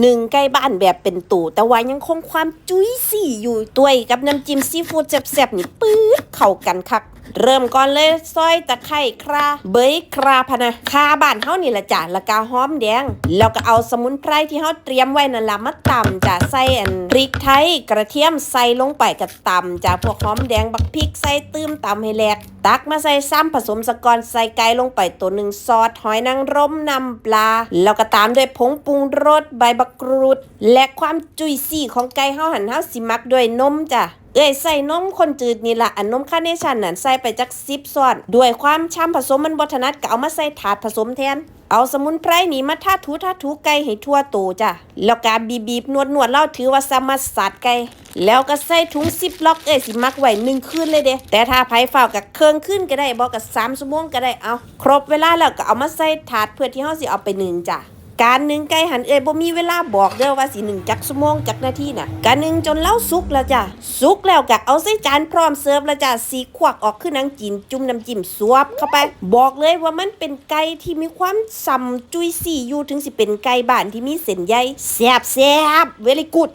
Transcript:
หนึ่งใกล้บ้านแบบเป็นตู่แต่ว่ายังคงความจุ้ยสี่อยู่ตัวยกับน้ำจิ้มซีฟู้ดแซ่บๆนี่ปื๊ดเข้ากันคัก เริ่มก่อนเลยซอยตะไคร้คราเบยคราพะนะคาบ้านเฮานี่ละจ้ะล้วก็หอมแดง แล้วก็เอาสมุนไพรที่เฮาเตรียมไว้นั่นละมาตำจ้ะใส่อันพริกไทยกระเทียมใส่ลงไปกับตำจ้ะพวกหอมแดงบักพริกใส่ตื้มตำให้แหลกตักมาใส่ซ้ำผสมสกอนใส่ไก่ลงไปตัวหนึ่งซอสหอยนางรมนำปลา แล้วก็ตามด้วยผงปรุงรสใบบักกรูด และความจุยซี่ของไก่เฮาหันเฮาสิมักด้วยนมจ้ะ เอ้ยใส่นมคนจืดนี่ละอันนมคาเนชั่นนั่นใส่ไปจักซิบซ้อน ด้วยความช้ำผสมมันบถนัดก็เอามาใส่ถาดผสมแทน เอาสมุนไพรนี่มาทาถูทาถูไก่ให้ทั่วโตจ้ะ แล้วการบีบีบนวดนวดเล่าถือว่าสามารถสัดไก่แล้วก็ใส่ถุงซิปล็อกเอ้ยสิมักไว้หนึ่งคืนเลยเด้แต่ถ้าไผฝ้ากับเครื่องขึ้นก็ได้บอกกับสามชั่วโมงก็ได้เอาครบเวลาแล้วก็เอามาใส่ถาดเพื่อที่เฮาสิเอาไปนึ่งจ้ะ การหนึ่งไก่หันเอ่ยบ่มีเวลาบอกเด้อว่าสิหนึ่งจักชั่วโมงจักนาทีน่ะการหนึ่งจนเล่าสุกแล้วจ้ะสุกแล้วก็เอาใส่จานพร้อมเสิร์ฟแล้วจ้ะสีควักออกขึ้นนังจีนจุ่มน้ำจิ้มสวบเข้าไป บอกเลยว่ามันเป็นไก่ที่มีความฉ่ำจุยซี่อยู่ถึงสิเป็นไก่บ้านที่มีเส้นใยแซ่บแซ่บเวลิกุด